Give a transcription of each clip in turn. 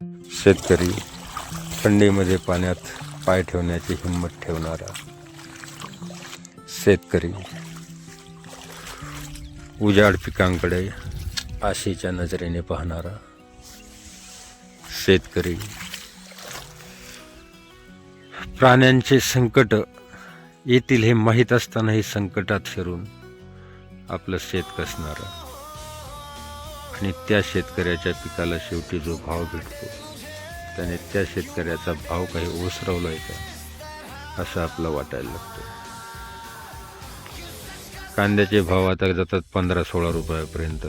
शेतकरी थंडीमध्ये पाण्यात पाय ठेवण्याची हिंमत ठेवणारा शेतकरी उजाड पिकांकडे आशेच्या नजरेने पाहणारा शेतकरी प्राण्यांचे संकट येतील हे माहीत असतानाही संकटात फिरून आपलं शेत कसणारा? आणि त्या शेतकऱ्याच्या पिकाला शेवटी जो भाव भेटतो त्याने त्या शेतकऱ्याचा भाव काही ओसरवलाय का असं आपलं वाटायला लागतं. कांद्याचे भाव आता जातात पंधरा सोळा रुपयापर्यंत.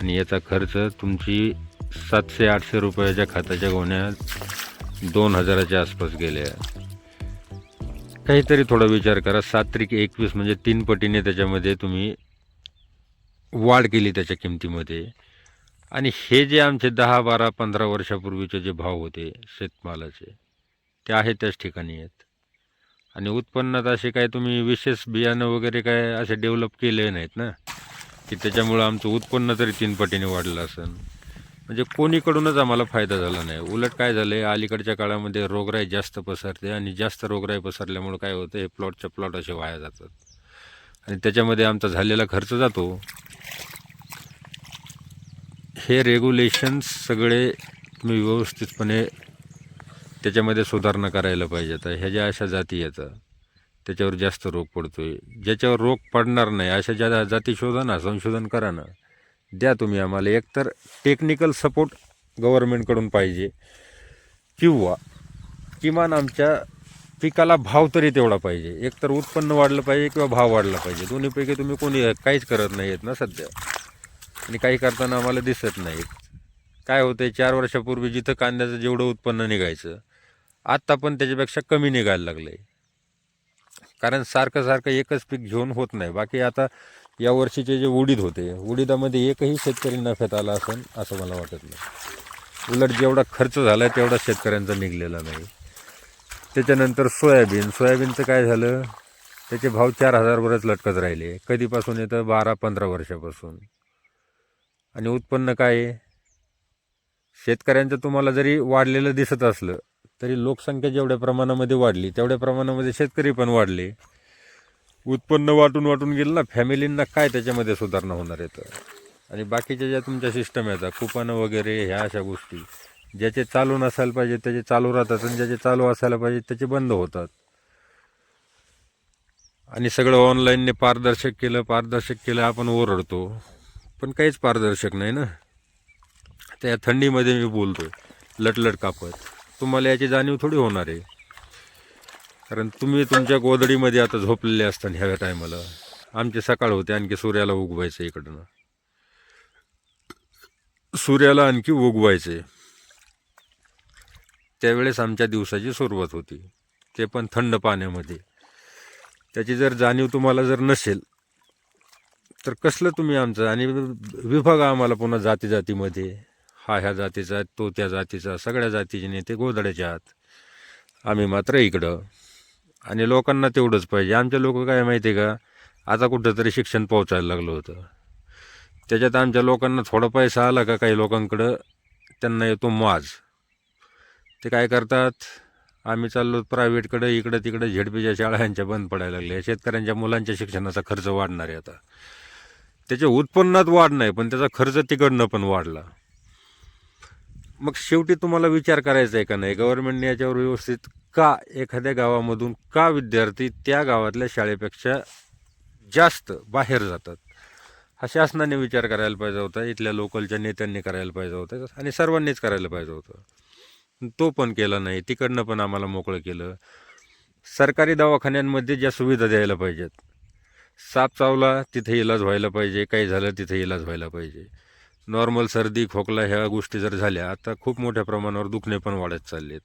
आणि याचा खर्च तुमची सातशे आठशे रुपयाच्या खात्याच्या गोण्या दोन हजाराच्या आसपास गेल्या. काहीतरी थोडा विचार करा सात त्रिक एकवीस म्हणजे तीन पटीने त्याच्यामध्ये तुम्ही वाढ केली त्याच्या किमतीमध्ये. आणि हे जे आमचे दहा बारा पंधरा वर्षापूर्वीचे जे भाव होते शेतमालाचे ते आहे त्याच ठिकाणी आहेत. आणि उत्पन्नात असे काय तुम्ही विशेष बियाणं वगैरे काय असे डेव्हलप केले नाहीत ना? की त्याच्यामुळं आमचं उत्पन्न तरी तीन पटीने वाढलं असेल म्हणजे कोणीकडूनच आम्हाला फायदा झाला नाही. उलट काय झालं आहे अलीकडच्या काळामध्ये रोगराई जास्त पसरते आणि जास्त रोगराई पसरल्यामुळं काय होतं हे प्लॉटच्या प्लॉट असे वाया जातात. आणि त्याच्यामध्ये आमचा झालेला खर्च जातो. हे रेग्युलेशन्स सगळे तुम्ही व्यवस्थितपणे त्याच्यामध्ये सुधारणा करायला पाहिजे. आता ह्या ज्या अशा जाती येतात त्याच्यावर जास्त रोग पडतो आहे ज्याच्यावर रोग पडणार नाही अशा ज्या जाती शोधा ना संशोधन करा ना. द्या तुम्ही आम्हाला. एकतर टेक्निकल सपोर्ट गव्हर्मेंटकडून पाहिजे. किंवा किमान आमच्या पिकाला भाव तरी तेवढा पाहिजे. एकतर उत्पन्न वाढलं पाहिजे किंवा भाव वाढला पाहिजे. दोन्हीपैकी तुम्ही कोणी काहीच करत नाही आहेत ना सध्या. आणि काही करताना आम्हाला दिसत नाहीत काय होतंय चार वर्षापूर्वी जिथं कांद्याचं जेवढं उत्पन्न निघायचं आत्ता पण त्याच्यापेक्षा कमी निघायला लागलं आहे कारण सारखं सारखं एकच पीक घेऊन होत नाही. बाकी आता या वर्षीचे जे उडीद होते उडीदामध्ये एकही शेतकरी नफ्यात आला असेल असं मला वाटत नाही. उलट जेवढा खर्च झाला आहे तेवढा शेतकऱ्यांचा निघलेला नाही. त्याच्यानंतर सोयाबीन. सोयाबीनचं काय झालं त्याचे भाव चार हजारवरच लटकत राहिले. कधीपासून येतं? बारा पंधरा वर्षापासून. आणि उत्पन्न काय आहे? शेतकऱ्यांचं तुम्हाला जरी वाढलेलं दिसत असलं तरी लोकसंख्या जेवढ्या प्रमाणामध्ये वाढली तेवढ्या प्रमाणामध्ये शेतकरी पण वाढले. उत्पन्न वाटून वाटून गेलं ना फॅमिलींना काय त्याच्यामध्ये सुधारणा होणार आहे तर? आणि बाकीच्या ज्या तुमच्या सिस्टम येतात कुपनं वगैरे ह्या अशा गोष्टी ज्याचे चालू नसायला पाहिजे त्याचे चालू राहतात आणि ज्याचे चालू असायला पाहिजे त्याचे बंद होतात. आणि सगळं ऑनलाईनने पारदर्शक केलं पारदर्शक केलं आपण ओरडतो. पण काहीच पारदर्शक नाही ना. त्या थंडीमध्ये मी बोलतोय लटलट कापत. तुम्हाला याची जाणीव थोडी होणार आहे. कारण तुम्ही तुमच्या गोदडीमध्ये आता झोपलेले असताना ह्या टायमाला. आमचे सकाळ होते आणखी सूर्याला उगवायचं इकडनं. सूर्याला आणखी उगवायचे. त्यावेळेस आमच्या दिवसाची सुरुवात होती. ते पण थंड पाण्यामध्ये. त्याची जर जाणीव तुम्हाला जर नसेल तर कसलं तुम्ही आमचं? आणि विभाग आम्हाला पुन्हा जाती जातीमध्ये हा ह्या जातीचा तो त्या जातीचा सगळ्या जातीचे नेते गोधड्याचे आहात. आम्ही मात्र इकडं. आणि लोकांना तेवढंच पाहिजे. आमचे लोक काय माहिती आहे का? आता कुठंतरी शिक्षण पोहोचायला लागलं होतं. त्याच्यात आमच्या लोकांना थोडा पैसा आला का काही लोकांकडं त्यांना येतो माज. ते काय करतात? आम्ही चाललो प्रायव्हेटकडं इकडं तिकडं झेडपीच्या शाळा यांच्या बंद पडायला लागल्या. शेतकऱ्यांच्या मुलांच्या शिक्षणाचा खर्च वाढणार आहे आता. त्याच्या उत्पन्नात वाढ नाही पण त्याचा खर्च तिकडनं पण वाढला. मग शेवटी तुम्हाला विचार करायचा आहे का नाही? गव्हर्नमेंटने याच्यावर व्यवस्थित का एखाद्या गावामधून का विद्यार्थी त्या गावातल्या शाळेपेक्षा जास्त बाहेर जातात? हा शासनाने विचार करायला पाहिजे होता इथल्या लोकलच्या नेत्यांनी करायला पाहिजे होता आणि सर्वांनीच करायला पाहिजे होतं. तो पण केला नाही तिकडनं पण आम्हाला मोकळं केलं. सरकारी दवाखान्यांमध्ये ज्या सुविधा द्यायला पाहिजेत साप चावला तिथे इलाज व्हायला पाहिजे. काही झालं तिथे इलाज व्हायला पाहिजे. नॉर्मल सर्दी खोकला ह्या गोष्टी जर झाल्या आता खूप मोठ्या प्रमाणावर दुखणे पण वाढत चाललेत.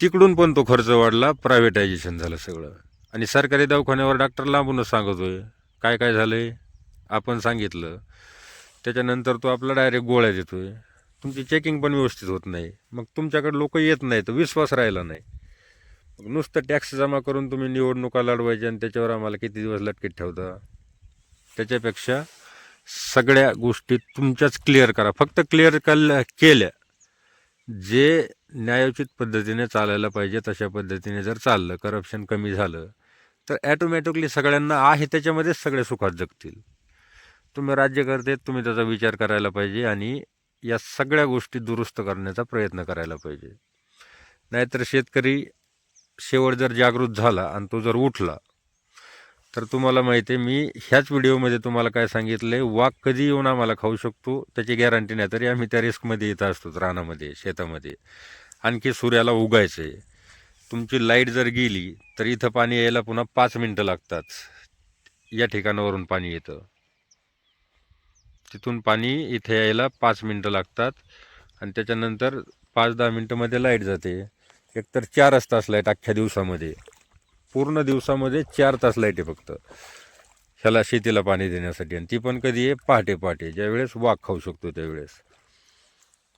तिकडून पण तो खर्च वाढला प्रायव्हेटायझेशन झालं सगळं. आणि सरकारी दवाखान्यावर डॉक्टर लांबूनच सांगतोय काय काय झालंय? आपण सांगितलं. त्याच्यानंतर तो आपला डायरेक्ट गोळ्या देतोय. तुमची चेकिंग पण व्यवस्थित होत नाही. मग तुमच्याकडे लोक येत नाहीत विश्वास राहिला नाही. नुसतं टॅक्स जमा करून तुम्ही निवडणुका लढवायच्या आणि त्याच्यावर आम्हाला किती दिवस लटकीत ठेवता? त्याच्यापेक्षा सगळ्या गोष्टी तुमच्याच क्लिअर करा. फक्त क्लिअर केल्या. जे न्यायोचित पद्धतीने चालायला पाहिजे तशा पद्धतीने जर चाललं करप्शन कमी झालं तर ॲटोमॅटिकली सगळ्यांना आहे त्याच्यामध्येच सगळे सुखात जगतील. तुम्ही राज्यकर्ते तुम्ही त्याचा विचार करायला पाहिजे आणि या सगळ्या गोष्टी दुरुस्त करण्याचा प्रयत्न करायला पाहिजे. नाहीतर शेतकरी शेवट जर जागृत झाला आणि तो जर उठला तर तुम्हाला माहिती आहे मी ह्याच व्हिडिओमध्ये तुम्हाला काय सांगितलं आहे वाघ कधी येऊन आम्हाला खाऊ शकतो त्याची गॅरंटी नाही. तरी आम्ही त्या रिस्कमध्ये येत असतो रानामध्ये शेतामध्ये. आणखी सूर्याला उगायचं आहे तुमची लाइट जर गेली तर इथं पाणी यायला पुन्हा पाच मिनटं लागतात. या ठिकाणावरून पाणी येतं. तिथून पाणी इथे यायला पाच मिनटं लागतात. आणि त्याच्यानंतर पाच दहा मिनटंमध्ये लाइट जाते. एकतर चारच तास लाइट अख्ख्या दिवसामध्ये. पूर्ण दिवसामध्ये चार तास लाइट आहे फक्त. ह्याला शेतीला पाणी देण्यासाठी. आणि ती पण कधी आहे पहाटे पहाटे. ज्यावेळेस वाघ खाऊ शकतो त्यावेळेस.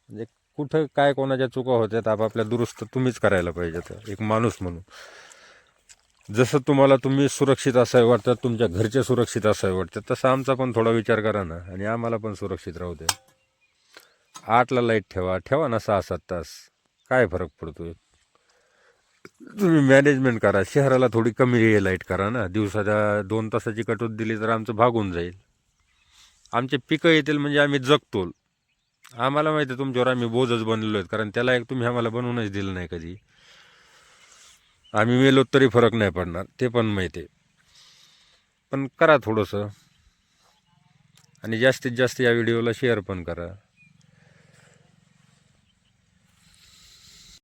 म्हणजे कुठं काय कोणाच्या चुका होत्यात आपापल्या दुरुस्त तुम्हीच करायला पाहिजे तर एक माणूस म्हणून. जसं तुम्हाला तुम्ही सुरक्षित असावे वाटतं तुमच्या घरचे सुरक्षित असावे वाटतं तसं आमचा पण थोडा विचार करा ना. आणि आम्हाला पण सुरक्षित राहू द्या. आठला लाइट ठेवा. ठेवा ना सहा सात तास. काय फरक पडतोय? तुम्ही मॅनेजमेंट करा. शहराला थोडी कमी लाइट करा ना. दिवसाच्या दोन तासाची कटोत दिली तर आमचं भागून जाईल. आमचे पिकं येतील म्हणजे आम्ही जगतो. आम्हाला माहिती आहे तुमच्यावर आम्ही बोजच बनलेलो आहेत. कारण त्याला एक तुम्ही आम्हाला बनवूनच दिलं नाही कधी. आम्ही मेलो तरी फरक नाही पडणार. ते पण माहिती आहे. पण करा थोडंसं. आणि जास्तीत जास्त या व्हिडिओला शेअर पण करा.